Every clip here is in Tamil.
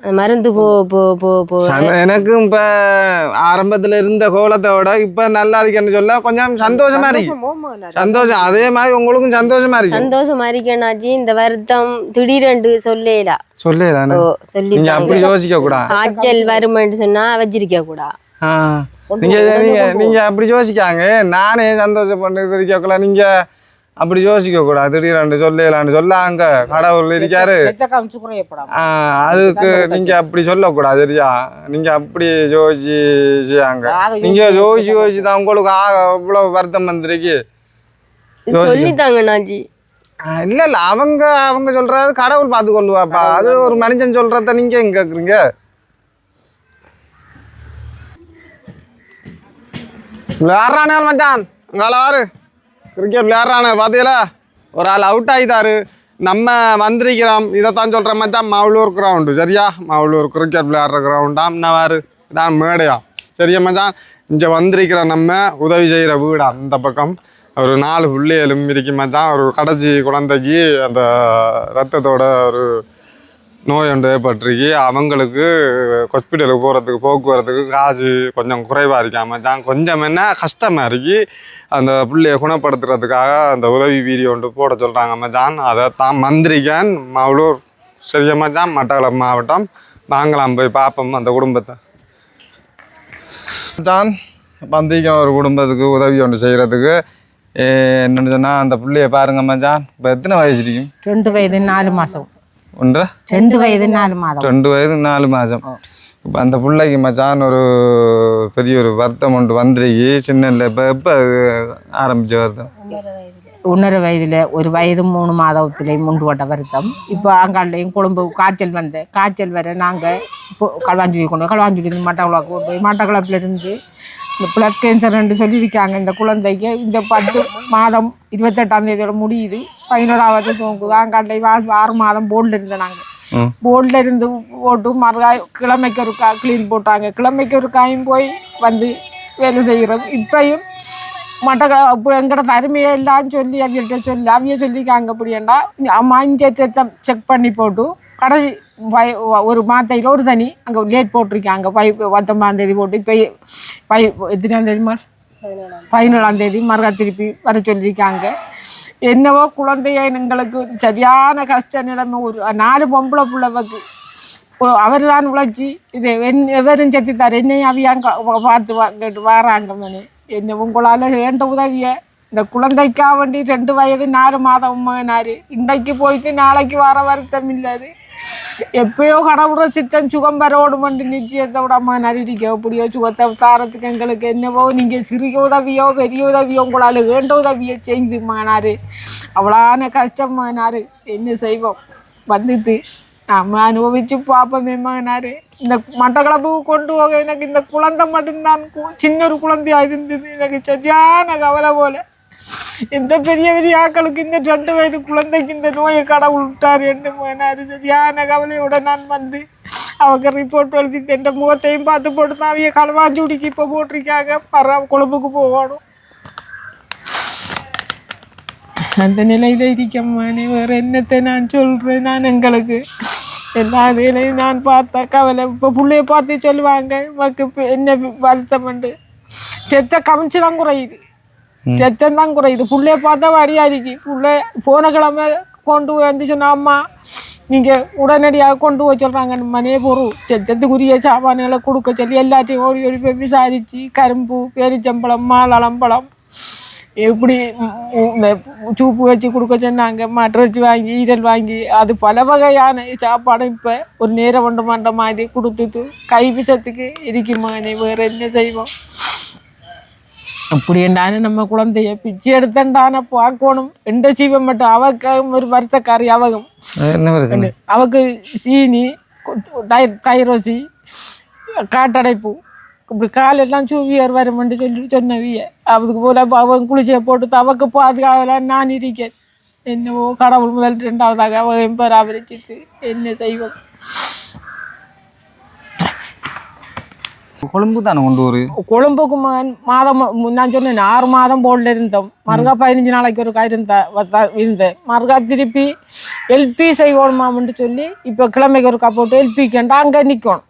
மருந்து போ போ போ போ. சந்த- எனக்கும் இப்ப ஆரம்பத்துல இருந்த கோலத்தோட இப்ப நல்லா இருக்குன்னு சொல்ல கொஞ்சம் சந்தோஷமா இருக்கு. சந்தோஷம் அதே மாதிரி உங்களுக்கும் சந்தோஷமா இருக்கு. சந்தோஷமா இருக்கேனாச்சி இந்த வருத்தம் திடீரென்று சொல்லல. சொல்லலாம் ஓ சொல்லி நீங்க அப்படி யோசிக்க கூடாது காய்ச்சல் வருமென்று சொன்னா வச்சிருக்க கூடா. ஆ. நீங்க நீங்க நீங்க அப்படி யோசிக்காங்க. நானே சந்தோஷப்பட்டு இருக்கக்குள்ள நீங்க அப்படி யோசிக்க கூடாது. திடீரென்று சொல்லலான்னு சொல்ல அங்க கடவுள் இருக்காரு. அதுக்கு நீங்க அப்படி சொல்லக்கூடாது சரியா நீங்க அப்படி யோசிச்சு ஆக நீங்க யோசிச்சு யோசிச்சு தான் உங்களுக்கு ஆக இவ்வளவு வருத்தம் வந்திருக்கு. இல்ல இல்ல அவங்க அவங்க சொல்றது கடவுள் பார்த்து கொள்ளுவாப்பா அது ஒரு மனுஷன் சொல்றத நீங்க எங்க கேக்குறீங்க? விளையாடுறானே மச்சான். உங்களால வாரு கிரிக்கெட் விளையாடுறானே பாத்தீங்களா? ஒரு ஆள் அவுட் ஆகிட்டாரு நம்ம வந்திருக்கிறோம். இதைத்தான் சொல்கிற மச்சான் மவளூர் கிரவுண்டு சரியா? மவளூர் கிரிக்கெட் விளையாடுற கிரவுண்டாம் என்னவாரு இதான் மேடையா? சரியா மச்சான்? இங்கே வந்திருக்கிற நம்ம உதவி செய்கிற வீடு அந்த பக்கம். ஒரு நாலு பிள்ளைகளும் இருக்கு மச்சான். ஒரு கடைசி குழந்தைக்கு அந்த ரத்தத்தோட ஒரு நோய் ஒன்று ஏற்பட்டிருக்கு. அவங்களுக்கு ஹாஸ்பிட்டலுக்கு போகிறதுக்கு போக்குவரத்துக்கு காசு கொஞ்சம் குறைவாக இருக்காமல் தான் கொஞ்சம் என்ன கஷ்டமாக இருக்கு. அந்த பிள்ளைய குணப்படுத்துறதுக்காக அந்த உதவி வீடியோ ஒன்று போட சொல்கிறாங்க மச்சான் அதை தான் மந்திரிக்கான் மவளூர் சரியா மச்சான் மட்டக்களப்பு மாவட்டம் வாங்கலாம் போய் பார்ப்போம் அந்த குடும்பத்தை. மச்சான் வந்திருக்கேன் ஒரு குடும்பத்துக்கு உதவி ஒன்று செய்கிறதுக்கு என்னென்னு சொன்னால் அந்த பிள்ளைய பாருங்க மச்சான் இப்போ எத்தனை வயசு இருக்கும் ரெண்டு வயது நாலு மாதம் ஒன்றரை ரெண்டு வயது நாலு மாதம். ரெண்டு வயது நாலு மாதம். இப்போ அந்த பிள்ளைக்கு மச்சான் ஒரு பெரிய ஒரு வருத்தம் ஒன்று வந்துருக்கு சின்ன இல்லை இப்போ எப்போ அது ஆரம்பிச்ச வருத்தம்? ஒன்றரை வயதுல. ஒரு வயது மூணு மாதத்துலேயும் முண்டு போட்ட வருத்தம். இப்போ அங்காண்டையும் கொழும்பு காய்ச்சல் வந்து காய்ச்சல் வர நாங்கள் இப்போ களவாஞ்சுடி கொண்டு போய் களவாஞ்சுடி மட்டக்குழப்பு கொண்டு போய் மட்டக்குழப்புல இருந்து இந்த பிளட் கேன்சர்னு சொல்லியிருக்காங்க இந்த குழந்தைக்கு. இந்த பத்து மாதம் இருபத்தெட்டாம் தேதியோட முடியுது. பதினோராவது தூங்குது. அங்காண்டை ஆறு மாதம் போர்டில் இருந்தோம் நாங்கள் போர்டில் இருந்து போட்டு மறுகாய் கிழமைக்கு ஒரு கா க்ளீன் போட்டாங்க. கிழமைக்கு ஒரு காயும் போய் வந்து வேலை செய்கிறோம். இப்பயும் மட்ட இப்போ எங்கட தருமையை எல்லாம் சொல்லி அவியல்கிட்ட சொல்லி அவிய சொல்லிக்காங்க அப்படியேண்டா அம்மா செத்தம் செக் பண்ணி போட்டு கடைசி பை ஒரு மாத்தையில் ஒரு தனி. அங்கே லேட் போட்டிருக்காங்க பை பத்தொம்பதாந்தேதி போட்டு இப்போ பை எத்தனாம் தேதி மாதிரி பதினேழாம் தேதி மறுகா திருப்பி வர சொல்லியிருக்காங்க. என்னவோ குழந்தைய எங்களுக்கு சரியான கஷ்ட நிலைமை. ஒரு நாலு பொம்பளை பிள்ளைவுக்கு. அவர் தான் உழைச்சி இது என் எவரும் செத்துத்தார். என்னையும் அவியாங்க பார்த்து வா- கேட்டு வாராங்க மணி. என்ன உங்களால் வேண்ட உதவிய இந்த குழந்தைக்காக வேண்டி ரெண்டு வயது நாலு மாதம் மகனாரு இன்றைக்கு போயிட்டு நாளைக்கு வர வருத்தம் இல்லாது எப்பயோ கடவுள சித்தம் சுகம் வரோடுமண்டு நிச்சயத்தை விட மகனார் இருக்க எப்படியோ சுகத்தை தாரத்துக்கு எங்களுக்கு என்னவோ நீங்கள் சிறிய உதவியோ பெரிய உதவியோ உங்களால் வேண்ட உதவியை செய்து மகனாரு அவ்வளான கஷ்டம் மகனாரு என்ன செய்வோம் வந்துட்டு நம்ம அனுபவிச்சு பார்ப்போமே மகனாரு இந்த மட்டக்களப்புக்கு கொண்டு போக எனக்கு இந்த குழந்தை மட்டும்தான் சின்ன ஒரு குழந்தையாக இருந்தது எனக்கு சரியான கவலை போல இந்த பெரிய பெரிய ஆக்களுக்கு இந்த ரெண்டு வயது குழந்தைக்கு இந்த நோயை கடவுள் விட்டார் என்று மகனாரு சரியான கவலையோட நான் வந்து அவங்க ரிப்போர்ட் எழுதி எந்த முகத்தையும் பார்த்து போட்டு தான் அவங்க களவாஞ்சூடிக்கு இப்போ போட்டிருக்காங்க. வர கொழும்புக்கு போகணும். அந்த நிலையில் இருக்கம்மானே வேறு என்னத்தை நான் சொல்கிறேன் நான் எங்களுக்கு? எல்லா வேலையும் நான் பார்த்தா கவலை. இப்போ பிள்ளைய பார்த்து சொல்லுவாங்க உனக்கு இப்ப என்ன வருத்தம்ண்டு செத்த கமிச்சு தான் குறையுது. செத்தம் தான் குறையுது பிள்ளைய பார்த்தா வழியா இருக்கு பிள்ளை போன கிழமை கொண்டு வந்து சொன்னா அம்மா நீங்கள் உடனடியாக கொண்டு போய் சொல்கிறாங்க மனே பொருள் செத்தத்துக்குரிய சாமான்களை கொடுக்க சொல்லி எல்லாத்தையும் ஓடி ஓடி போய் விசாரித்து கரும்பு பேரிச்சம்பழம் மாலம்பழம் எப்படி சூப்பு வச்சு கொடுக்க சொன்னாங்க மட்டர் வச்சு வாங்கி ஈரல் வாங்கி அது பல வகையான சாப்பாடும் இப்போ ஒரு நேரம் கொண்டு மாட்ட மாதிரி கொடுத்துட்டு கை விஷத்துக்கு இருக்குமா நீ வேறு என்ன செய்வோம் அப்படி என்றானே நம்ம குழந்தைய பிச்சை எடுத்தண்டான பார்க்கணும் எந்த சீவம் மட்டும் அவக்கும் ஒரு வருத்தக்காரி அவகம் என்ன பிரச்சனை அவக்கு சீனி தைரோசி காட்டடைப்பு இப்படி காலெல்லாம் சூவியர் வருமென்று சொல்லி சொன்னவிய அதுக்கு போல அவன் குளிச்சை போட்டு அவக்கு பாதுகாவலாம் நான் இருக்கேன் என்னவோ கடவுள் முதல் ரெண்டாவதாக அவன் பராமரிச்சிட்டு என்ன செய்வோம் கொழும்பு தானே கொண்டு வரு கொழும்புக்கு மாதம் நான் சொன்னேன் ஆறு மாதம் போர்டில் இருந்தோம். மறுகா பதினஞ்சு நாளைக்கு ஒரு இருந்த இருந்தேன் மறுகா திருப்பி எல்பி செய்வோமாம்னு சொல்லி இப்போ கிழமைக்கு ஒருக்கா போட்டு எல்பிக்கண்டா அங்கே நிற்கணும்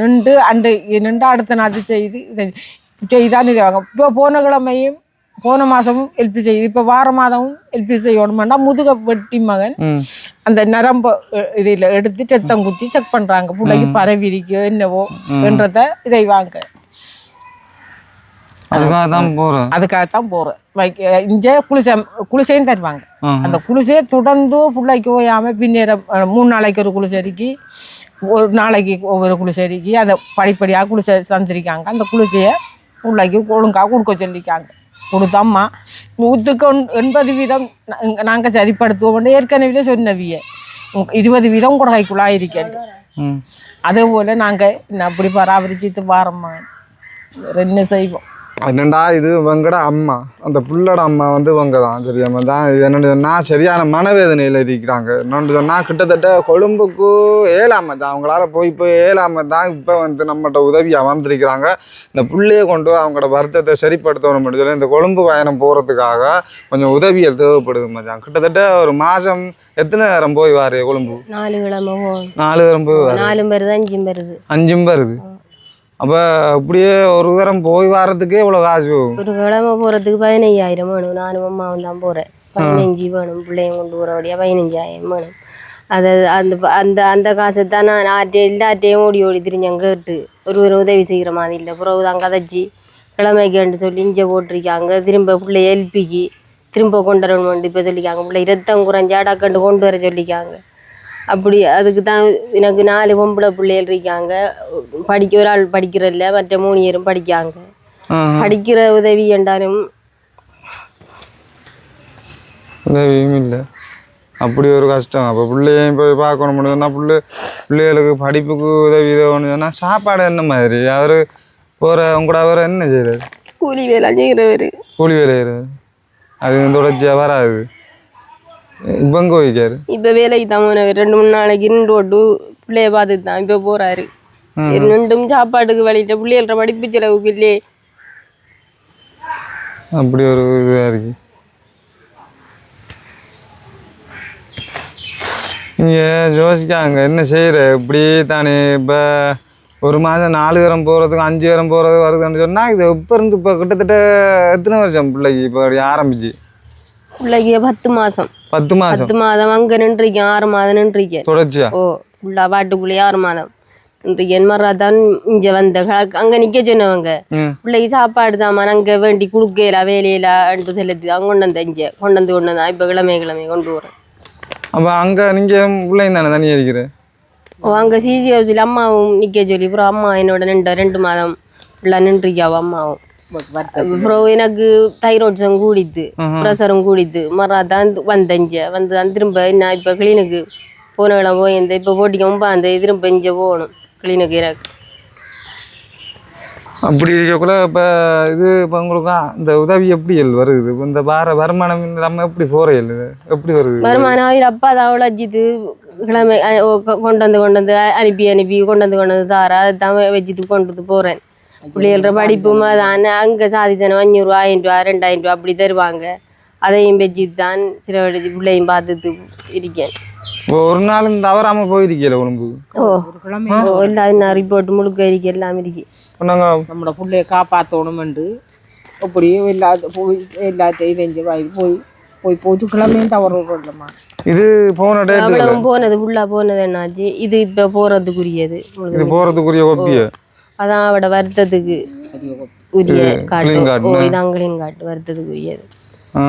நின்று அண்டு நின்று அடுத்த நாள் செய்து செய்தான் இது இப்போ போன கிழமையும் போன மாதமும் எல்பி செய்யுது இப்போ வார மாதமும் எல்பி செய்யணுமாண்டா முதுக வெட்டி மகன். அந்த நரம்பு இதில் எடுத்து செத்தம் குத்தி செக் பண்ணுறாங்க பிள்ளைக்கு பரவி இருக்கோ என்னவோ என்றத இதை வாங்க. அதுக்காக தான் போகிறேன் அதுக்காகத்தான் போகிறேன் வைக்க இங்கே குளிசை குளிசையும் தருவாங்க. அந்த குளிசையை தொடர்ந்து பிள்ளைக்கு ஓயாமல் பின்னேற அஹ், மூணு நாளைக்கு ஒரு குளிசரிக்கு ஒரு நாளைக்கு ஒவ்வொரு குளிசரிக்கு அதை படிப்படியாக குளிசை தந்திருக்காங்க. அந்த குளிசையை பிள்ளைக்கு ஒழுங்காக கொடுக்க சொல்லிக்காங்க கொடுத்தம்மா நூற்றுக்கு எண்பது வீதம் நாங்கள் சரிப்படுத்துவோம். ஏற்கனவே சொன்னவிய. இருபது வீதம் கூட கைக்குள்ளாக இருக்கேன் அதே போல் நாங்கள் அப்படி பராமரிச்சுட்டு வாரம்மா. ரெண்டு செய்வோம்? என்னடா இது இவங்கட அம்மா? அந்த புள்ளோட அம்மா வந்து இவங்க தான் சரியாம தான் இது என்னன்னு சொன்னா சரியான மனவேதனையில் இருக்கிறாங்க. என்னன்னு சொன்னா கிட்டத்தட்ட கொழும்புக்கு ஏழாம தான் அவங்களால போய் போய் ஏழாம தான் இப்போ வந்து நம்மகிட்ட உதவியாக வந்திருக்கிறாங்க. இந்த புள்ளைய கொண்டு அவங்களோட வருத்தத்தை சரிப்படுத்தணும் சொல்லி இந்த கொழும்பு பயணம் போகிறதுக்காக கொஞ்சம் உதவிகள் தேவைப்படுது மச்சான். கிட்டத்தட்ட ஒரு மாதம் எத்தனை நேரம் போய் வாரு கொழும்பு? நாலு கிழமை நாலு நேரம் போய் வாரு. வருது அஞ்சும் வருது அஞ்சும் வருது அப்போ அப்படியே ஒரு தரம் போய் வாரத்துக்கே இவ்வளோ காசு. ஒரு கிழமை போகிறதுக்கு பதினைஞ்சாயிரம் வேணும். நானும் அம்மாவும் தான் போகிறேன் பதினஞ்சு வேணும். பிள்ளையும் கொண்டு போகிறபடியா பதினஞ்சாயிரம் வேணும். அதை அந்த அந்த அந்த காசை தான் நான் ஆட்டே எல்லாட்டையும் ஓடி ஓடி திரிஞ்சேன் கேட்டு ஒருவர் உதவி செய்கிற மாதிரி இல்லை. பிறகு தான் கதைச்சி கிழமைக்கேண்டு சொல்லி இஞ்ச போட்டிருக்காங்க திரும்ப பிள்ளைய எல்பிக்கு திரும்ப கொண்டு வரணும்னு இப்போ சொல்லிக்காங்க. பிள்ளை ரத்தம் குறைஞ்சா டக்கண்டு கொண்டு வர சொல்லிக்காங்க. அப்படி அதுக்கு தான் எனக்கு நாலு பொம்பளை பிள்ளைகள் இருக்காங்க. படிக்க ஒரு ஆள் படிக்கிறதில்ல மற்ற மூணு பேரும் படிக்காங்க படிக்கிற உதவி என்றாலும் உதவியும் இல்லை. அப்படி ஒரு கஷ்டம். அப்போ பிள்ளையும் போய் பார்க்கணும் முடியும்னா பிள்ளை பிள்ளைகளுக்கு படிப்புக்கு உதவி உதவணும் சொன்னால் சாப்பாடு என்ன மாதிரி? அவர் போகிற உங்க கூட அவர் என்ன செய்கிறாரு கூலி வேலை செய்கிறவர். கூலி வேலை செய்கிறாரு அது தொடர்ச்சியாக வராது. எங்கே வைக்காரு இப்போ வேலைக்கு தான் போனவர். ரெண்டு மூணு நாளைக்கு இருந்து ஓட்டு பிள்ளைய பார்த்துட்டு தான் இப்போ போகிறாரு ரெண்டும் சாப்பாட்டுக்கு வழியிட்ட பிள்ளைகள படிப்பு செலவுக்கு இல்லையே. அப்படி ஒரு இதாக இருக்கு. இங்கே யோசிக்காங்க என்ன செய்கிற இப்படி தானே இப்போ ஒரு மாதம் நாலு தரம் போகிறதுக்கு அஞ்சு தரம் போகிறது வருதுன்னு சொன்னால் இது இப்போ இருந்து இப்போ கிட்டத்தட்ட எத்தனை வருஷம் பிள்ளைக்கு இப்போ ஆரம்பிச்சு? பிள்ளைக்கு பத்து மாதம் பத்து மாதம் பத்து மாதம் அங்கே நின்றுருக்கேன் ஆறு மாதம் நின்றுருக்கேன். தொடர்ச்சியா? ஓ ஃபுல்லாக பாட்டுக்குள்ளேயே ஆறு மாதம். நின்றுருக்கேன். மறுநாள் தான் இங்கே வந்த அங்கே நிற்க சொன்னவங்க. பிள்ளைக்கு சாப்பாடு சாமான் அங்கே வேண்டி கொடுக்கல வேலையிலன்ட்டு செலுத்தி அங்கே கொண்டு வந்தேன் இங்கே. கொண்டு வந்து கொண்டு வந்தேன். இப்போ கிழமை கிழமை கொண்டு வரேன் அப்போ அங்கே நீங்கள் பிள்ளைங்க தானே தனியாக இருக்கிற? ஓ அங்கே சிசி ஹவுஸில் அம்மாவும் நிற்க சொல்லி அப்புறம் அம்மா என்னோட நின்ற ரெண்டு மாதம் ஃபுல்லாக நின்றுருக்காவோ அம்மாவும். அப்புறம் எனக்கு தைராய்ட்ஸும் கூடித்து ப்ரெஷரும் கூடித்து மறுநாள் தான் வந்தேன் வந்து திரும்ப என்ன இப்போ கிளினிக்கு போன கிழமை போயிருந்தேன் இப்போ போட்டிக்கு ஒம்பாந்து திரும்ப இங்கே போகணும் கிளினிக்கு எனக்கு அப்படி இருக்கக்குள்ள இப்போ இது இப்போ உங்களுக்கு இந்த உதவி எப்படி வருது இந்த வார வருமானம் நம்ம எப்படி போகிறேன் இது எப்படி வருது வருமானம் அவர் அப்பா தான் உழைச்சிட்டு கிழமை அஹ், ஓ, கொ- கொண்டு வந்து கொண்டு வந்து அனுப்பி அனுப்பி கொண்டு வந்து கொண்டு வந்து தாரா அதை தான் வச்சுட்டு கொண்டு வந்து போகிறேன் பிள்ளைகள படிப்பும் அதான் அங்கே சாதிச்சனம் அஞ்சூறுரூவா ஆயிரம் ரூபா ரெண்டாயிரம் ரூபா அப்படி தருவாங்க அதையும் வச்சுட்டு தான் சிலவழிச்சு பிள்ளையும் பார்த்துட்டு இருக்கேன் இப்போ ஒரு நாளும் தவறாமல் போயிருக்கீல உடம்பு ஓ ஓ எல்லாரும் நான் ரிப்போர்ட் முழுக்க இருக்கு எல்லாம் இருக்கு நாங்கள் நம்மளோட பிள்ளைய காப்பாற்றணுமெண்டு அப்படியே எல்லாத்த போய் எல்லாத்தையும் தெரிஞ்சு வாங்கி போய் போய் போய் கிழமையும் தவறு இல்லைம்மா இது போன போனது ஃபுல்லாக போனது என்னாச்சு இது இப்போ போகிறதுக்குரியது இது போகிறதுக்குரிய ஒப்பிய அதான் அவட வருத்தத்துக்கு உரிய காட்டு. clean card, ஓ இது அங்களையும் காட்டு வருத்தத்துக்குரியது ஆ.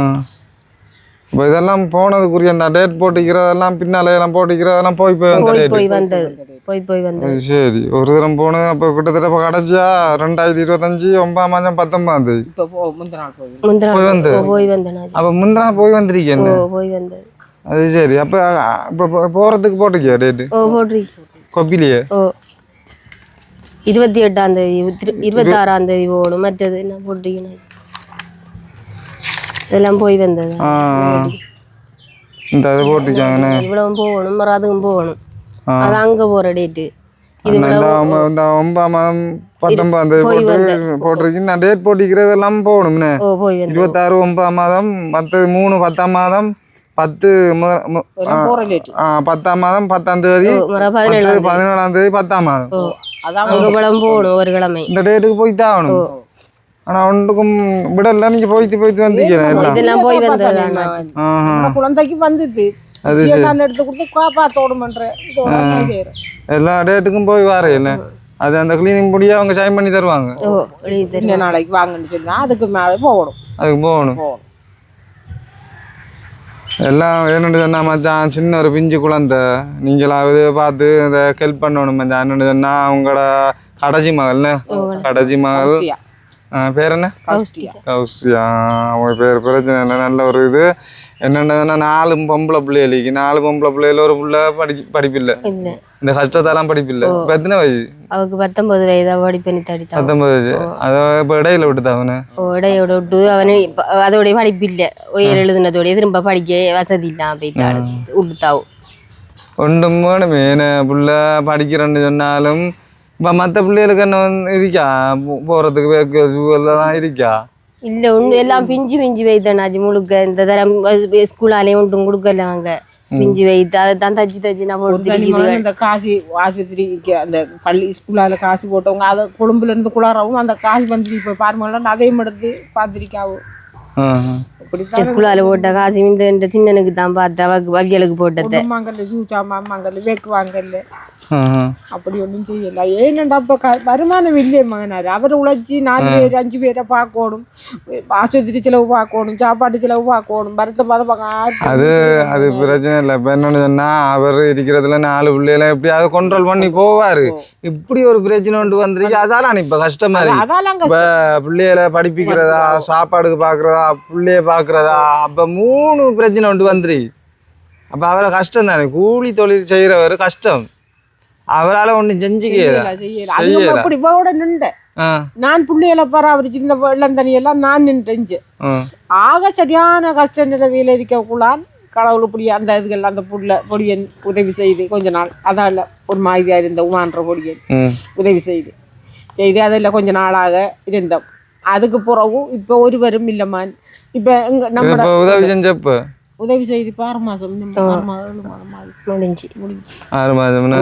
இப்போ இதெல்லாம் போனதுக்குரிய அந்த டேட் போட்டுக்கிறதெல்லாம் பின்னால எல்லாம் போட்டுக்கிறதெல்லாம் போய் போய் வந்த போய் டேட் போய் வந்தது போய் போய் வந்தது. சரி. ஒரு தரம் போனது அப்போ கிட்டத்தட்ட இப்போ கடைசியா ரெண்டாயிரத்தி இருபத்தஞ்சி ஒன்பதாம் மாதம் பத்தொன்பதாம் தேதி. போய் வந்து. போய் வந்தேன் அப்போ முந்தினா போய் வந்திருக்கேன் ஓ போய் வந்தது. அது சரி. அப்போ இப்போ போகிறதுக்கு போட்டுக்கியா டேட்டு ஓ போட்ரி கொப்பிலியே ஓ. இருபத்தி எட்டாம் தேதி இருபத்தாறாம் தேதி போகணும். மற்றது என்ன போட்டிருக்கேன் இதெல்லாம் போய் வந்தது. இந்த அதை போட்டுச்சாங்கண்ணே இவ்வளவும் போகணும் மறு அதுவும் போகணும். அது அங்கே போகிற டேட்டு இந்த ஒன்பதாம் மாதம் பத்தொன்பதாம் தேதி போட்டு போட்டிருக்கு நான் டேட் போட்டிக்கிறது எல்லாம் போகணும்ண்ணே இருபத்தாறு ஒன்பதாம் மாதம் மற்றது மூணு பத்தாம் மாதம் பத்து பத்தாம் மாதம் பத்தாம் தேதி பதினேழாம் தேதி. பத்தாம் மாதம். ஒரு கிழமை. இந்த டேட்டுக்கு போய்த்தான் ஆகணும். ஆனா ஒன்றுக்கும் விடல. நீங்க போய்த்து போய்த்து வந்தீங்க குழந்தைக்கு வந்தது. நான் எடுத்து கொடுத்து காப்பாத்தோடுமன்ற. எல்லா டேட்டுக்கும் போய் வாரையில அது அந்த கிளீனிங் முடியா அவங்க சைன் பண்ணி தருவாங்க. நாளைக்கு வாங்கன்னு சொன்னா அதுக்கு மேலே போகணும். அதுக்கு போகணும். போகணும். எல்லாம் என்னென்னு சொன்னா மச்சான் சின்ன ஒரு பிஞ்சு குழந்தை. நீங்களாவது பார்த்து இந்த ஹெல்ப் பண்ணணும் மச்சான். என்னென்னு சொன்னா அவங்களோட கடைசி மகள்னு கடைசி மகள். பேர் என்ன? கௌசியா. அவங்க பேர் பிரச்சனை இல்லை. நல்ல ஒரு இது. என்னென்னா நாலு பொம்பளை பிள்ளைகளுக்கு. நாலு பொம்பளை பிள்ளைகள ஒரு பிள்ளை படி படிப்பில்லை. இந்த கஷ்டத்தெல்லாம் படிப்பில்லை. எத்தனை வயசு? அவக்கு பத்தொன்பது வயதா படிப்பனி தடித்தான் பத்தொன்பது வயசு. அதை இப்போ இடையில விட்டுதான் அவனு? இடையோட விட்டு. அவனு அதோடைய படிப்பு இல்லை உயர் எழுதுனதோடைய திரும்ப படிக்க வசதி இல்லாம போயிட்டாரு விட்டுத்தாவும் ஒன்றும் வேணுமே. என்ன புள்ள படிக்கிறேன்னு சொன்னாலும் இப்போ மற்ற பிள்ளைகளுக்கு என்ன வந்து இருக்கா போ- போறதுக்கு வேக்க எல்லாம் இருக்கா இல்ல ஒண்ணு எல்லாம் பிஞ்சு பிஞ்சு வைத்தனாச்சு முழுக்க இந்த தரம் ஸ்கூலாலேயும் ஒன்றும் கொடுக்கல அங்க பிஞ்சு வைத்து அதை தான் தச்சு தச்சு நம்ம இந்த காசி ஆஸ்பத்திரிக்கு அந்த பள்ளி ஸ்கூலால காசு போட்டவங்க அதை கொழும்புல இருந்து குளாரவும் அந்த காசு வந்து இப்போ பாருங்களா அதையும் எடுத்து பார்த்துருக்காவும் ஸ்கூலால போட்ட காசு இந்த இந்த சின்னனுக்கு தான் பார்த்து அவியலுக்கு போட்டது. வாங்கல ஷூ சாமான் வாங்கல வேக்கு வாங்கல ஆஹா. அப்படி ஒன்றும் செய்யல. ஏனண்டா இப்போ க வருமானம் இல்லையே மகனார். அவர் உழைச்சி நாலு பேர் அஞ்சு பேரை பார்க்கணும். ஆஸ்பத்திரி செலவு பார்க்கணும் சாப்பாட்டு செலவு பார்க்கணும் பரத்தை பார்த்து அது அது பிரச்சனை இல்லை. இப்போ என்னன்னு சொன்னா அவர் இருக்கிறதுல நாலு பிள்ளைகளை எப்படியாவது கண்ட்ரோல் பண்ணி போவாரு? இப்படி ஒரு பிரச்சனை ஒன்று வந்துருக்கு. அதால இப்போ கஷ்டமா இருக்கு. இப்போ பிள்ளைகளை படிப்பிக்கிறதா சாப்பாடுக்கு பார்க்குறதா பிள்ளைய பார்க்குறதா அப்போ மூணு பிரச்சனை ஒன்று வந்துருக்கு அப்போ அவரை கஷ்டம் தானே? கூலி தொழில் செய்கிறவர் கஷ்டம். அவரால் ஒன்றும் செஞ்சுக்க போட நின்றேன் நான் பிள்ளைகளை பராமரிச்சு இந்த வெள்ளம் தண்ணியெல்லாம் நான் நின்று ஆக சரியான கஷ்ட நிலைமையில் இருக்கக்குள்ளான் கடவுள் இப்படி அந்த இதுகள் அந்த புள்ள பொடியன் உதவி செய்து கொஞ்ச நாள். அதால ஒரு மாதிரியா இருந்த உமான்ற பொடியன் உதவி செய்து. செய்து அதில் கொஞ்ச நாளாக இருந்தோம். அதுக்கு பிறகு இப்போ ஒருவரும் இல்லைம்மான் இப்போ எங்க நம்ம இப்போ உதவி செஞ்சப்போ? உதவி செய்து இப்போ ஆறு மாதம் ஆறு மாதம் மாதம். முடிஞ்சு. ஆறு மாதம்னா?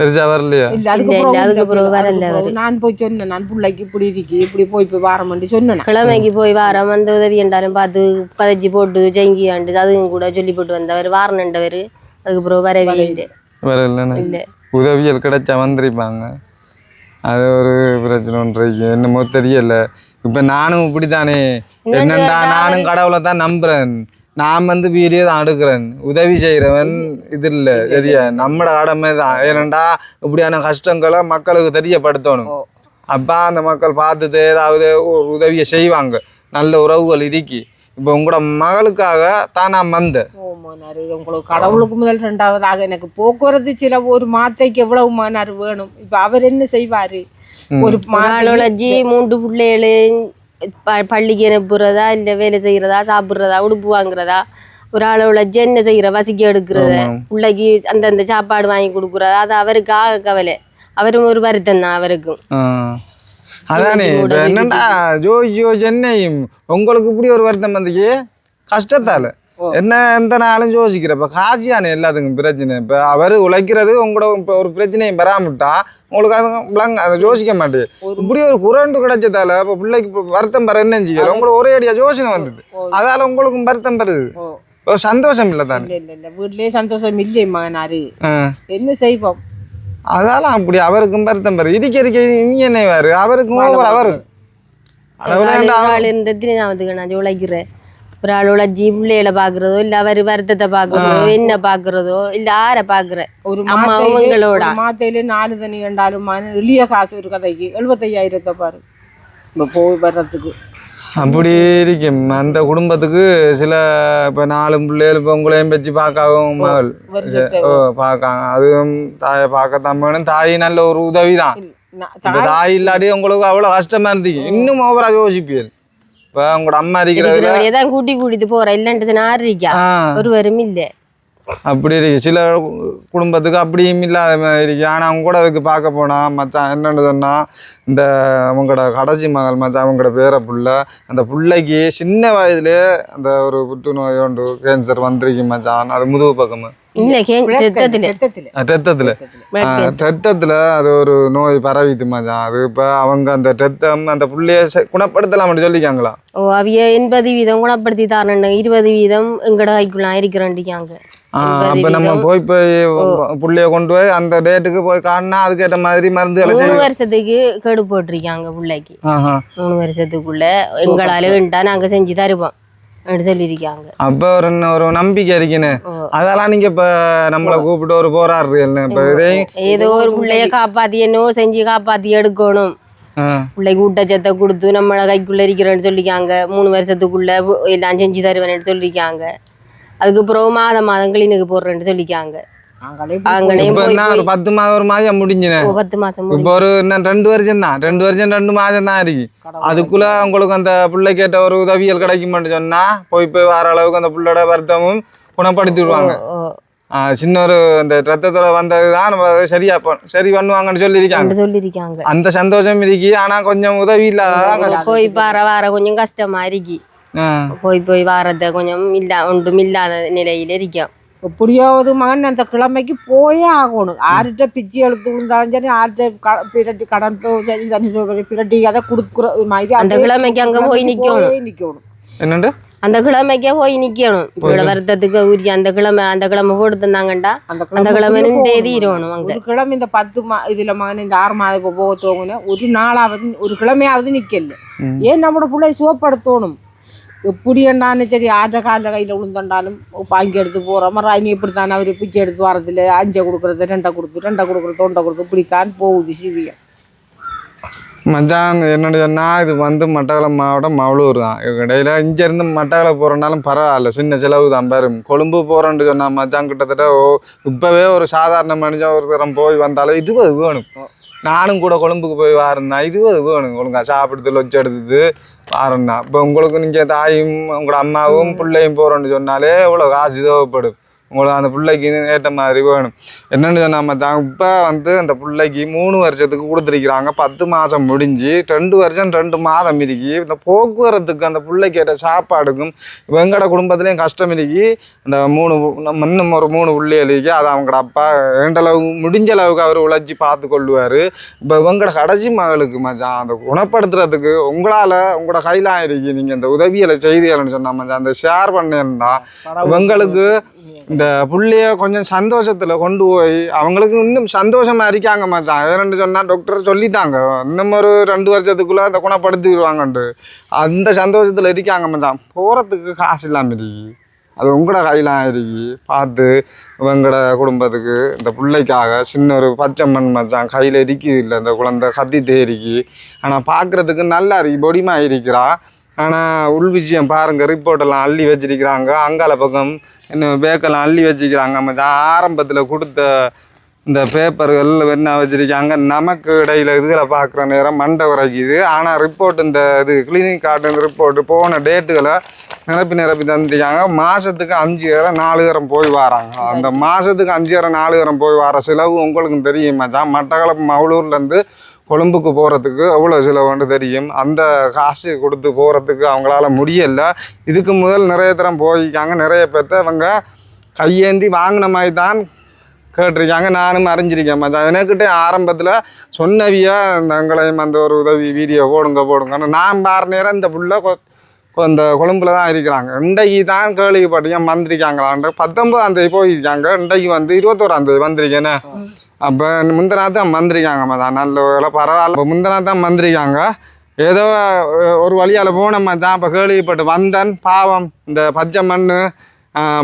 பெருசா வரலையா? இல்லை அதுக்கு பிறகு வரல நான் போய் சொன்னேன் நான் பிள்ளைக்கு இப்படி இருக்கு இப்படி போய் போய் வாரமண்டி சொன்னேன் கிழமைக்கு போய் வாரம் அந்த உதவி என்றாலும் பார்த்து கதைச்சி போட்டு ஜெங்கி ஆண்டு அதுவும் கூட சொல்லி போட்டு வந்தவர் வாரம் நின்றவர். அதுக்கு பிறகு வரவே இல்லை. வரலன்னு இல்ல. உதவியல் கிடைச்சா வந்திருப்பாங்க. அது ஒரு பிரச்சனை ஒன்று இருக்கு. என்னமோ தெரியல. இப்போ நானும் இப்படித்தானே. என்னண்டா நானும் கடவுளை தான் நம்புறேன். நான் வந்து வீடியோ தான் எடுக்கிறேன். உதவி செய்கிறவன் இது இல்லை. சரியா? நம்மட கடமை தான். ஏனண்டா? இப்படியான கஷ்டங்களை மக்களுக்கு தெரியப்படுத்தணும். அப்போ அந்த மக்கள் பார்த்துட்டு ஏதாவது ஒரு உதவியை செய்வாங்க. நல்ல உறவுகள் இருக்கி இப்போ உங்களோட மகளுக்காக தான் ஓமானார் உங்களுக்கு கடவுளுக்கு முதல் ரெண்டாவதாக எனக்கு போக்குவரத்து செலவு ஒரு மாத்தைக்கு எவ்வளவு மானார் வேணும். இப்போ அவர் என்ன செய்வாரு? ஒரு மா- ஆளோட ஜி மூன்று பிள்ளைகளு பள்ளிக்கு அனுப்புறதா இல்லை வேலை செய்கிறதா சாப்பிட்றதா உடுப்பு வாங்குறதா? ஒரு ஆளோட என்ன செய்கிற வசிக்க எடுக்கிறத. பிள்ளைக்கு அந்தந்த சாப்பாடு வாங்கி கொடுக்குறதா? அது அவருக்கு ஆக கவலை. அவரும் ஒரு வருத்தம் தான் அவருக்கும். ஆ. அதானே இப்ப என்னடா ஜோ ஜோ சென்னையும் உங்களுக்கு இப்படி ஒரு வருத்தம் வந்துக்கு கஷ்டத்தால. என்ன எந்த நாளும் யோசிக்கிற இப்போ காசியானே எல்லாத்துக்கும் பிரச்சனை. இப்போ அவர் உழைக்கிறது உங்களோட இப்போ ஒரு பிரச்சனையும் பெறாமட்டா உங்களுக்கு அது விளங்க அதை யோசிக்க மாட்டேன் இப்படி ஒரு குரண்டு கிடைச்சதால இப்போ பிள்ளைக்கு இப்போ வருத்தம் பெற என்ன செய்யல உங்களுக்கு ஒரே அடியா யோசனை வந்தது. அதால உங்களுக்கும் வருத்தம் பெறுது சந்தோஷம் இல்லை தானே. இல்ல இல்ல வீட்லயே சந்தோஷம் இல்லையே மகனாரு ஆ. என்ன செய்வோம்? அதால அப்படி அவருக்கும் வருத்தம் பெறுது இதுக்கு இருக்க நீ என்ன வேறு அவருக்கும் over அவருக்கு தினாவதுக்கு நான் உழைக்கிறேன் ஒரு ஆள் உழைச்சி பிள்ளைகளை பார்க்குறதோ இல்லை அவர் வருத்தத்தை பார்க்குறதோ என்ன பார்க்குறதோ இல்லை ஆரை பார்க்குற. ஒரு அம்மா மாத்தையிலே அவங்களோட. ஒரு மாத்தையில நாலு தண்ணி கண்டாலும் மன- எளிய காசு ஒரு கதைக்கு. எழுபத்தையாயிரத்தை பாரு. இப்போ போய் வர்றதுக்கு. அப்படி இருக்கும். அந்த குடும்பத்துக்கு சில இப்போ நாலு பிள்ளைகள் இப்போ உங்களையும் வச்சு பார்க்கவும் மகள் பார்க்காங்க. அதுவும் தாயை பார்க்கத்தான் வேணும். தாய் நல்ல ஒரு உதவி தான். இப்போ தாய் இல்லாட்டி உங்களுக்கு அவ்வளோ கஷ்டமா இருந்தீங்க இன்னும் ஓவரா யோசிப்பீர் இப்போ உங்களோட அம்மா இருக்கிறது இருக்கிறவரையே தான் கூட்டி கூட்டிட்டு போறேன் இல்லைன்ட்டு நான் இருக்கா ஒருவரும் இல்லை. அப்படி இருக்கு. சில குடும்பத்துக்கு அப்படியும் இல்லாத மாதிரி இருக்கு. ஆனால் அவங்க கூட அதுக்கு பார்க்க போனா மச்சான் என்னன்னு சொன்னா இந்த அவங்களோட கடைசி மகள் மச்சான் அவங்களோட பேர புள்ள அந்த பிள்ளைக்கு சின்ன வயதுலேயே அந்த ஒரு புற்றுநோய் உண்டு கேன்சர் வந்திருக்கு மச்சான். அது முதுகு பக்கமா. ரத்தத்துல. ரத்தத்தில். அது ஒரு நோய் பரவிது மச்சான். அது இப்போ அவங்க அந்த ரத்தம் அந்த புள்ளைய ச- குணப்படுத்தலாம்னு சொல்லிக்காங்களா? ஓ அவிய எண்பது வீதம் குணப்படுத்தி தரணும் இருபது வீதம் எங்கட கைக்குள்ள இருக்கிறாண்டிக்காங்க அப்போ நம்ம போய் போய் புள்ளைய கொண்டு போய் அந்த டேட்டுக்கு போய் காட்டினா அதுக்கேற்ற மாதிரி மருந்துகளை மூணு வருஷத்துக்கு கெடு போட்டிருக்காங்க பிள்ளைக்கு. மூணு வருஷத்துக்குள்ள எங்களால கண்டா நாங்க செஞ்சு தருவோம் சொல்லியிருக்காங்க. அப்போ ஒரு என்ன ஒரு நம்பிக்கை இருக்குன்னு. அதெல்லாம் நீங்க இப்ப நம்மளை கூப்பிட்டு ஒரு போராடுறீங்க இப்ப இதையும் ஏதோ ஒரு பிள்ளைய காப்பாத்தி என்னவோ செஞ்சு காப்பாத்தி எடுக்கணும். பிள்ளைக்கு ஊட்டச்சத்தை கொடுத்து நம்மள கைக்குள்ள இருக்கிறேன்னு சொல்லிக்காங்க. மூணு வருஷத்துக்குள்ள எல்லாம் செஞ்சு தருவேன்னு சொல்லிக்காங்க. அதுக்கு பிறகு மாதம் மாதம் கிளினிக்கு போடுறேன்னு சொல்லிக்காங்க. ஒரு பத்து மாதம் ஒரு மாதம் முடிஞ்சுனே? ஓ, பத்து மாசம் முடிஞ்சு. இப்போ ஒரு ரெண்டு வருஷம் தான். ரெண்டு வருஷம் ரெண்டு மாதம் தான் இருக்கு. அதுக்குள்ள உங்களுக்கு அந்த பிள்ளை கேட்ட ஒரு உதவியல் கிடைக்குமான்னு சொன்னா போய் போய் வர அளவுக்கு அந்த பிள்ளையோட வருத்தமும் குணப்படுத்தி விடுவாங்க. சின்ன ஒரு இந்த ரத்தத்துல வந்தது தான் நம்ம அதை சரியா சரி பண்ணுவாங்கன்னு சொல்லியிருக்காங்க. அப்படி சொல்லியிருக்காங்க. அந்த சந்தோஷம் இருக்கு. ஆனா கொஞ்சம் உதவி இல்லாதான் கஷ்டம். போய் பார வார கொஞ்சம் கஷ்டமா இருக்கு. போய் போய் வாரத கொஞ்சம் இல்லா ஒன்றும் இல்லாத நிலையில இருக்கோம் எப்படியாவது மகன் அந்த கிழமைக்கு போயே ஆகணும் ஆர்கிட்ட பிச்சு எடுத்து விழுந்தாலும் சரி ஆர்கிட்ட க- பிரட்டி கடன் சரி தண்ணி சொல்றது பிரட்டி அதை கொடுக்குற மாதிரி அந்த கிழமைக்கு அங்க போய் நிக்கணும். போயே நிக்கணும் என்னண்டு அந்த கிழமைக்கே போய் நிக்கணும் இவரோட வருத்தத்துக்கு உரிய அந்த கிழமை அந்த கிழமை போட்டு தந்தாங்கண்டா அந்த கிழமை நின்றே தீரணும் அங்க ஒரு கிழமை இந்த பத்து மா இதுல மகன் இந்த ஆறு மாதம் போக தோங்குன ஒரு நாளாவது ஒரு கிழமையாவது நிக்கல. ஏன் நம்மளோட பிள்ளை சுகப்படுத்தணும் எப்படி என்னாலும் சரி ஆற்ற காலில் கையில் விழுந்தாண்டாலும் வாங்கி எடுத்து போகிறோம் ராணி இப்படி தானே அவர் பிச்சை எடுத்து வரதில்ல அஞ்சை கொடுக்குறது ரெண்டை கொடுத்து ரெண்டை கொடுக்குறது தொண்டை கொடுத்து இப்படித்தான் போகுது சிவியம் மச்சான் என்னோட சொன்னால் இது வந்து மட்டக்களப்பு மாவட்டம் மவளூர் தான் இடையில இங்கேருந்து மட்டக்களப்பு போகிறனாலும் பரவாயில்ல சின்ன செலவு தான் பாரு கொழும்பு போகிறேன்னு சொன்னால் மச்சான் கிட்டத்தட்ட ஓ இப்போவே ஒரு சாதாரண மனுஷன் ஒருத்தரம் போய் வந்தாலும் இருபது வேணும் நானும் கூட கொழும்புக்கு போய் வாரேன்னா இருபது வேணும். ஒழுங்கா சாப்பிடுறது லொச்சு எடுத்தது வாரேன்னா. இப்போ உங்களுக்கு நீங்கள் தாயும் உங்களோட அம்மாவும் பிள்ளையும் போகிறோன்னு சொன்னாலே இவ்வளோ காசு தேவைப்படும். உங்களுக்கு அந்த பிள்ளைக்கு ஏற்ற மாதிரி வேணும். என்னென்னு சொன்னா மச்சான் இப்போ வந்து அந்த பிள்ளைக்கு மூணு வருஷத்துக்கு கொடுத்துருக்குறாங்க. பத்து மாதம் முடிஞ்சு ரெண்டு வருஷம் ரெண்டு மாதம் இருக்கு. இந்த போக்குவரத்துக்கு அந்த பிள்ளைக்கு ஏற்ற சாப்பாடுக்கும் எங்கட குடும்பத்துலேயும் கஷ்டம் இருக்கு. அந்த மூணு இன்னும் ஒரு மூணு பிள்ளைகளுக்கு அதை அவங்களோட அப்பா ஏண்ட அளவு முடிஞ்ச அளவுக்கு அவர் உழைச்சி பார்த்து கொள்ளுவார். இப்போ இவங்களோட கடைசி மகளுக்கு மச்சான் அந்த குணப்படுத்துறதுக்கு உங்களால் உங்களோட கையில் ஆயிருக்கு. நீங்கள் இந்த உதவிகளை செய்திகள்னு சொன்னா மச்சான் அந்த ஷேர் பண்ணேன்னா இவங்களுக்கு இந்த புள்ளைய கொஞ்சம் சந்தோஷத்தில் கொண்டு போய் அவங்களுக்கு இன்னும் சந்தோஷமாக இருக்காங்க மச்சான். அதை ரெண்டு சொன்னால் டாக்டர் சொல்லித்தாங்க இன்னும் ஒரு ரெண்டு வருஷத்துக்குள்ளே அதை குணப்படுத்திடுவாங்கன்ட்டு. அந்த சந்தோஷத்தில் இருக்காங்க மச்சான். போகிறதுக்கு காசு இல்லாமல் இருக்கு. அது உங்களோட கையில இருக்கு. பார்த்து இவங்களோட குடும்பத்துக்கு இந்த பிள்ளைக்காக சின்ன ஒரு பச்சை மண் மச்சான் கையில் இருக்குது இல்லை இந்த குழந்தை கத்தி தேரிக்கு ஆனால் பார்க்குறதுக்கு நல்லா இருக்கு. பொடிமா இருக்கிறா. ஆனால் உள் விஷயம் பாருங்க ரிப்போர்ட் எல்லாம் அள்ளி வச்சிருக்கிறாங்க. அங்கால பக்கம் இன்னும் பேக்கெல்லாம் அள்ளி வச்சிருக்கிறாங்க. மச்சான் ஆரம்பத்தில் கொடுத்த இந்த பேப்பர்கள் என்ன வச்சிருக்காங்க? நமக்கு இடையில இதுகளை பார்க்குற நேரம் மண்டை உரைக்குது. ஆனால் ரிப்போர்ட் இந்த இது கிளினிக் கார்டு ரிப்போர்ட் போன டேட்டுகளை நிரப்பி நிரப்பி தந்துட்டாங்க மாதத்துக்கு அஞ்சு நேரம் நாலு நேரம் போய் வராங்க. அந்த மாதத்துக்கு அஞ்சு நேரம் நாலு நேரம் போய் வர செலவு உங்களுக்கும் தெரியும்? மச்சான் மட்டக்களப்பு மவுளூர்லேருந்து கொழும்புக்கு போகிறதுக்கு எவ்வளோ செலவுன்னு தெரியும். அந்த காசு கொடுத்து போகிறதுக்கு அவங்களால முடியலை. இதுக்கு முதல் நிறைய தரம் போயிருக்காங்க. நிறைய பேர்த்த அவங்க கையேந்தி வாங்கின மாதிரி தான் கேட்டிருக்காங்க. நானும் அறிஞ்சிருக்கேன் மச்சான். எனக்கிட்ட ஆரம்பத்தில் சொன்னவியா எங்களையும் அந்த ஒரு உதவி வீடியோ போடுங்க போடுங்கன்னு. நான் பாரு நேரம் இந்த புள்ள இந்த கொழும்புல தான் இருக்கிறாங்க. இன்றைக்கு தான் கேள்விப்பட்டீங்க வந்திருக்காங்களான்ட்டு. பத்தொன்பதாம் தேதி போயிருக்காங்க. இன்றைக்கு வந்து இருபத்தோராம் தேதி வந்திருக்கேன்னு அப்போ முந்தினாத் தான் வந்திருக்காங்க மச்சான் நல்ல வேலை பரவாயில்ல. இப்போ முந்தினாத் தான் வந்திருக்காங்க. ஏதோ ஒரு வழியால் போன மச்சான் இப்போ கேள்விப்பட்டு வந்தன் பாவம் இந்த பச்சை மண்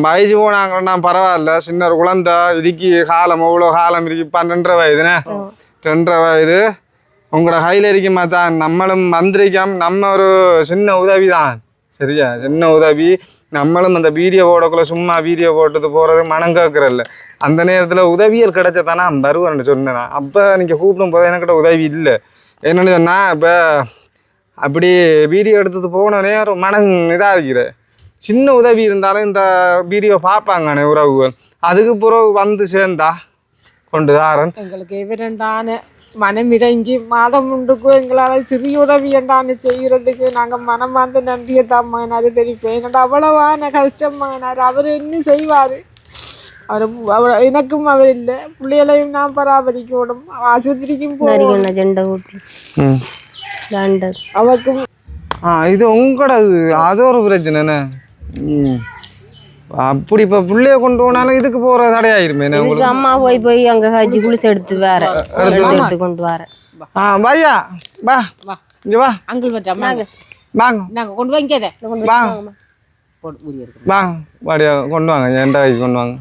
வயசு போனாங்கன்னா பரவாயில்ல. சின்ன ஒரு குழந்தை இதுக்கு காலம் எவ்வளோ காலம் இருக்கு? பன்னெண்டரை வயதுனே. ரெண்டரை வயது. உங்களோட கையில் இருக்கு மச்சான். நம்மளும் வந்திருக்கோம். நம்ம ஒரு சின்ன உதவி தான். சரியா? சின்ன உதவி. நம்மளும் அந்த வீடியோ போடக்குள்ள சும்மா வீடியோ போட்டது போகிறது மனம் கேட்குறல்ல அந்த நேரத்தில் உதவியல் கிடைச்சதானா? வருவேன்னு சொன்னேன். அப்போ நீங்கள் கூப்பிடும் போது எனக்கிட்ட உதவி இல்லை. என்னென்னு சொன்னால் இப்போ அப்படி வீடியோ எடுத்தது போனோடனே ஒரு மனம் இதாக இருக்கிற சின்ன உதவி இருந்தாலும் இந்த வீடியோ பார்ப்பாங்கண்ணே உறவுகள். அதுக்கு பிறகு வந்து சேர்ந்தா கொண்டு தாரன் எங்களுக்கு இவரெண்டான மனம் இறங்கி மாதம் உண்டுக்கும் எங்களால் சிறிய உதவி என்றான செய்கிறதுக்கு. நாங்கள் மனம் வந்து நன்றியை தாம்மான் அது தெரிவிப்பேன். என்னோட அவ்வளவான கஷ்டமானார் அவர் என்ன செய்வார்? அவர் அவர் எனக்கும் அவர் இல்லை. பிள்ளைகளையும் நான் பராமரிக்கணும். ஆஸ்பத்திரிக்கும் போகணும். அவருக்கும் ஆ இது உங்களோடது. அது ஒரு பிரச்சனைண்ணே. ம். அப்படி இப்போ பிள்ளைய கொண்டு போனாலும் இதுக்கு போகிற தடையாயிருமே உங்களுக்கு? அம்மா போய் போய் அங்க காய்ச்சி குளிச்சு எடுத்து வேற. எடுத்து கொண்டு வர. ஆ வாயா வா. இங்கே வா. அங்கிள் வச்சாங்க வாங்க. நாங்கள் கொண்டு வைக்காத வாங்க வாங்க வாடியா கொண்டு வாங்க. என்கிட்ட கைக்கு கொண்டு வாங்க.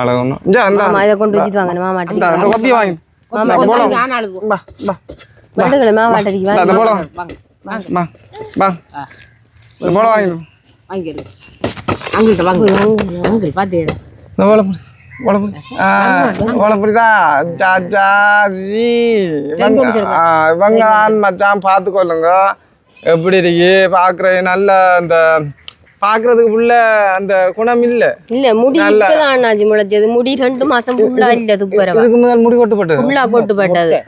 அழகு கொண்டு வாங்க. இந்தா, இந்தா. மாமா இதை கொண்டு வச்சுட்டு வாங்க மாமாட்ட இந்த அந்த கொப்பியை வாங்கி. இந்த போலாம். வா வா. வெள்ளுகளை மாமாட்டடிக்கு இந்த அந்த போலாம். வா வா. இந்த போல வாங்கி. வாங்கிடு. அங்கிள்கிட்ட வாங்க. அங்கிள் பார்த்தீங்க இவங்க மச்சான் பார்த்துக்கொள்ளுங்க எப்படி இருக்கு? பார்க்குறது நல்ல அந்த பார்க்கறதுக்கு உள்ள அந்த குணம் இல்லை. இல்ல முடி இப்பதான் அண்ணாச்சி முளைச்சது. முடி ரெண்டு மாசம் ஃபுல்லா இல்ல துப்புரவா இதுக்கு முதல் முடி கொட்டுப்பட்டது. ஃபுல்லா கொட்டுப்பட்டது.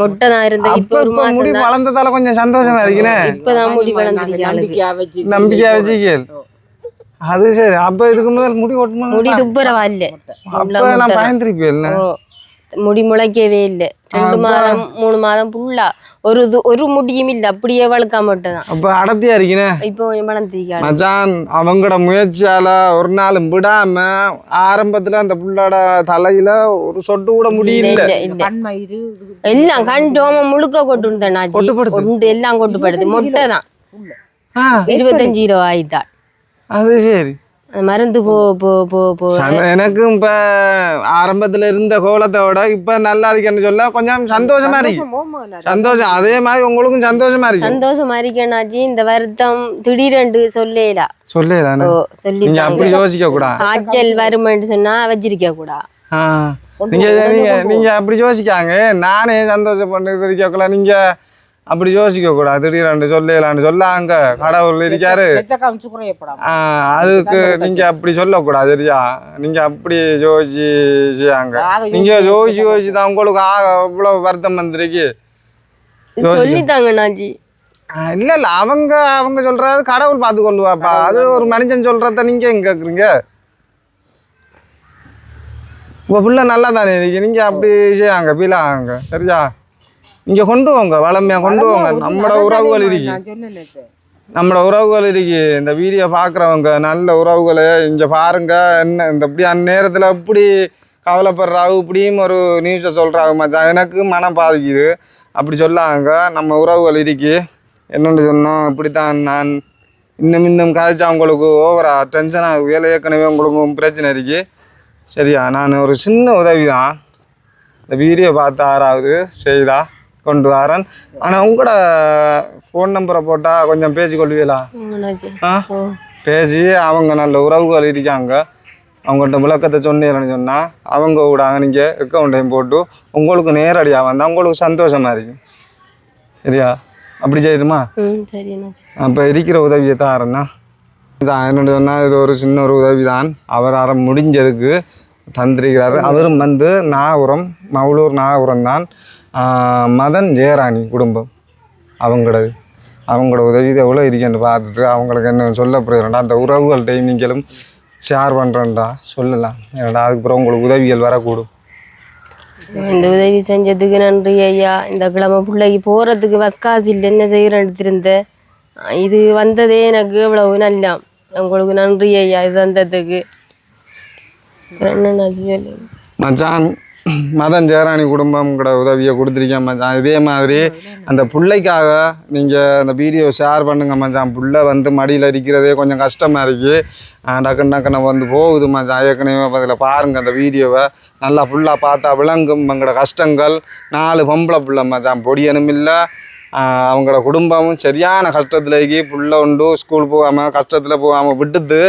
மொட்டை. தான் இருந்த இப்ப அப்ப ஒரு இப்ப மாசம் முடி வளர்ந்ததால கொஞ்சம் சந்தோஷமா இருக்குனே இப்பதான் முடி வளர்ந்துருக்கு. ஆளுக்கு வச்சு நம்பிக்கையா வச்சுக்கேள் அது சரி அப்ப இதுக்கு முதல் முடி கொட்டணும் முடி துப்புரவா இல்ல அப்ப நான் பயந்துருப்பேன் ஓ முடி முளைக்கவே இல்லை ரெண்டு மாதம் மூணு மாதம் ஃபுல்லா ஒரு இது ஒரு முடியும் இல்ல அப்படியே வழுக்கா மட்டும் தான் அப்ப அடர்த்தியா இருக்கீனே இப்போ கொஞ்சம் வளர்ந்துருக்கா மச்சான் அவங்களோட முயற்சியால ஒரு நாள் விடாம ஆரம்பத்துல அந்த புள்ளோட தலையில ஒரு சொட்டு கூட முடி இல்ல இல்ல இல்ல கண்மயிறு எல்லாம் கண்டோம முழுக்க கொண்டு நாச்சி உண்டு எல்லாம் கொட்டுப்படுது மொட்டை தான் ஆ, இருபத்தஞ்சு கிலோ ஆயிட்டாள் அது சரி மருந்து போ போ போ போ எனக்கும் இப்ப ஆரம்பத்துல இருந்த கோலத்தை விட இப்ப நல்லா இருக்குன்னு சொல்ல கொஞ்சம் சந்தோஷமா இருக்கு சந்தோஷம் அதே மாதிரி உங்களுக்கும் சந்தோஷமா இருக்கு சந்தோஷமா இருக்கேனாச்சி இந்த வருத்தம் திடீரென்று சொல்லல சொல்லேதானே ஓ சொல்லி அப்படி யோசிக்க கூடாது காய்ச்சல் வருமென்று சொன்னா வச்சிருக்க கூடா ஆ. நீங்க நீங்க அப்படி யோசிக்காங்க நானே சந்தோஷப்பட்டு இருக்கக்குள்ள நீங்க அப்படி யோசிக்க கூடாது. திடீரென்று சொல்லலான்னு சொல்ல அங்க கடவுள் இருக்காரு. அதுக்கு நீங்க அப்படி சொல்லக்கூடாது சரியா நீங்க அப்படி யோசிச்சு செய்யாங்க. நீங்க யோசிச்சு யோசிச்சு தான் உங்களுக்கு ஆக இவ்வளவு வருத்தம் வந்திருக்கு. இல்ல இல்ல அவங்க அவங்க சொல்றது கடவுள் பார்த்து கொள்ளுவாப்பா அது ஒரு மனுஷன் சொல்றத நீங்க எங்க கேக்குறீங்க? உங்க பிள்ளை நல்லா தானே இருக்கு. நீங்க அப்படி செய்யாங்க பீலாங்க சரியா? நீங்க கொண்டு வாங்க வளமையா கொண்டு வாங்க. நம்மளோட உறவுகள் சொன்னேன் நம்மளோட உறவுகள் இருக்கு. இந்த வீடியோ பார்க்குறவங்க நல்ல உறவுகளை இங்கே பாருங்க என்ன இந்த இப்படி அந்நேரத்தில் இப்படி கவலைப்படுறாங்க இப்படியும் ஒரு நியூஸை சொல்கிறாங்க மச்சான். எனக்கு மனம் பாதிக்குது. அப்படி சொல்லாங்க. நம்ம உறவுகள் இருக்கு. என்னென்னு சொன்னோம். இப்படித்தான் நான் இன்னும் இன்னும் காய்ச்சா உங்களுக்கு ஓவரா டென்ஷனாக வேலை ஏற்கனவே உங்களுக்கும் பிரச்சனை இருக்கு. சரியா? நான் ஒரு சின்ன உதவி தான் இந்த வீடியோ பார்த்து ஆறாவது செய்தா? கொண்டு வரேன். ஆனால் உங்களோட ஃபோன் நம்பரை போட்டால் கொஞ்சம் பேசி கொள்வீங்களா? ஆ பேசி அவங்க நல்ல உறவுகள் இருக்காங்க. அவங்கள்ட்ட விளக்கத்தை சொன்னீங்கன்னு சொன்னால் அவங்க கூட நீங்கள் அக்கௌண்ட்டையும் போட்டு உங்களுக்கு நேரடியாக வந்தால் உங்களுக்கு சந்தோஷமா இருக்கும். சரியா? அப்படி செய்யணுமா அப்போ இருக்கிற உதவியை தாரேன்னா. இதான் என்னோட சொன்னால் இது ஒரு சின்ன ஒரு உதவி தான் அவர் அற முடிஞ்சதுக்கு தந்திருக்கிறாரு. அவரும் வந்து நாகபுரம் மவுளூர் நாகபுரம் தான் மதன் ஜெயராணி குடும்பம். அவங்களோடது அவங்களோட உதவி எவ்வளோ இருக்கேன்னு பார்த்துட்டு அவங்களுக்கு என்ன சொல்ல போகிறேன்டா அந்த உறவுகள்கிட்ட நீங்களும் ஷேர் பண்ணுறேன்டா சொல்லலாம். ஏன்டா அதுக்கப்புறம் உங்களுக்கு உதவிகள் வரக்கூடும். இந்த உதவி செஞ்சதுக்கு நன்றி ஐயா. இந்த கிழமை பிள்ளைக்கு போகிறதுக்கு பஸ் காசு இல்லை என்ன செய்கிறேன் இருந்தேன் இது வந்ததே எனக்கு இவ்வளவு நல்லா. உங்களுக்கு நன்றி ஐயா இது வந்ததுக்கு. மச்சான் மதன் ஜெயராணி குடும்பம் கூட உதவியை கொடுத்துருக்கேன் மச்சான். இதே மாதிரி அந்த பிள்ளைக்காக நீங்கள் அந்த வீடியோ ஷேர் பண்ணுங்க மச்சான். பிள்ளை வந்து மடியில் இருக்கிறதே கொஞ்சம் கஷ்டமாக இருக்கு. டக்குன்னு டக்குன்னு வந்து போகுது மச்சான். ஏற்கனவே அதில் பாருங்கள் அந்த வீடியோவை. நல்லா ஃபுல்லாக பார்த்தா விளங்கும். எங்களோட கஷ்டங்கள். நாலு பொம்பளை பிள்ளை மச்சான். பொடியனும் இல்லை. அவங்களோட குடும்பமும் சரியான கஷ்டத்தில் இருக்கி புள்ள உண்டு. ஸ்கூல் போகாமல் கஷ்டத்தில் போகாமல் விட்டுது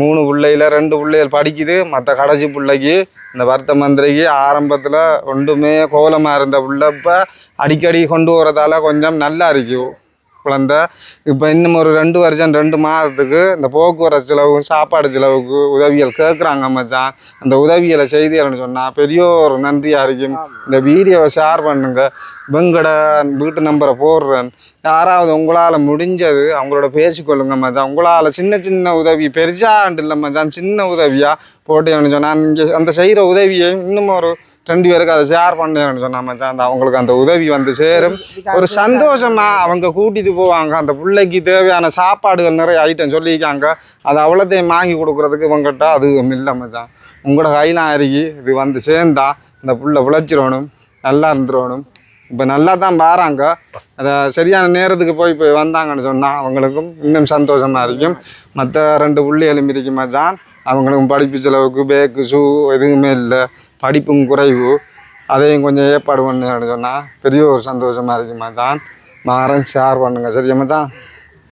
மூணு பிள்ளையில ரெண்டு பிள்ளைகள் படிக்குது. மற்ற கடைசி பிள்ளைக்கு இந்த வருத்த மந்திரிக்கு ஆரம்பத்தில் ஒன்றுமே கோலமாக இருந்த பிள்ளைப்ப இப்போ அடிக்கடி கொண்டு வரதால கொஞ்சம் நல்லா இருக்கும் குழந்தை. இப்போ இன்னும் ஒரு ரெண்டு வருஷம் ரெண்டு மாதத்துக்கு இந்த போக்குவரத்து செலவு சாப்பாடு செலவுக்கு உதவிகள் கேட்குறாங்க மச்சான். அந்த உதவிகளை செய்திகள்னு சொன்னால் பெரிய ஒரு நன்றியாக இருக்கும். இந்த வீடியோவை ஷேர் பண்ணுங்க. வெங்கட வீட்டு நம்பரை போடுறேன். யாராவது உங்களால் முடிஞ்சது அவங்களோட பேசிக்கொள்ளுங்க மச்சான். உங்களால் சின்ன சின்ன உதவி பெருசாண்டு இல்லை மச்சான் சின்ன உதவியாக போட்டேன்னு சொன்னால் இங்கே அந்த செய்கிற உதவியை இன்னும் ஒரு ரெண்டு பேருக்கு அதை ஷேர் பண்ணேன்னு சொன்னா மச்சான் அந்த அவங்களுக்கு அந்த உதவி வந்து சேரும். ஒரு சந்தோஷமா அவங்க கூட்டிட்டு போவாங்க. அந்த பிள்ளைக்கு தேவையான சாப்பாடுகள் நிறைய ஐட்டம் சொல்லியிருக்காங்க. அது அவ்வளோத்தையும் வாங்கி கொடுக்குறதுக்கு இவங்ககிட்ட அது இல்லை மச்சான். உங்களோட கையில் அருகி இது வந்து சேர்ந்தா இந்த புள்ள விளைச்சிடணும் நல்லா இருந்துடணும். இப்போ நல்லா தான் பாராங்க அதை சரியான நேரத்துக்கு போய் போய் வந்தாங்கன்னு சொன்னால் அவங்களுக்கும் இன்னும் சந்தோஷமாக இருக்கும். மற்ற ரெண்டு புள்ளிகளும் இருக்கு மச்சான். அவங்களுக்கும் படிப்பு செலவுக்கு பேக்கு ஷூ எதுவுமே இல்லை. படிப்பும் குறைவு. அதையும் கொஞ்சம் ஏற்பாடு பண்ணுங்கன்னு சொன்னால் பெரிய ஒரு சந்தோஷமாக இருக்கு மச்சான். மாறன் ஷேர் பண்ணுங்கள் சரியா மச்சான்?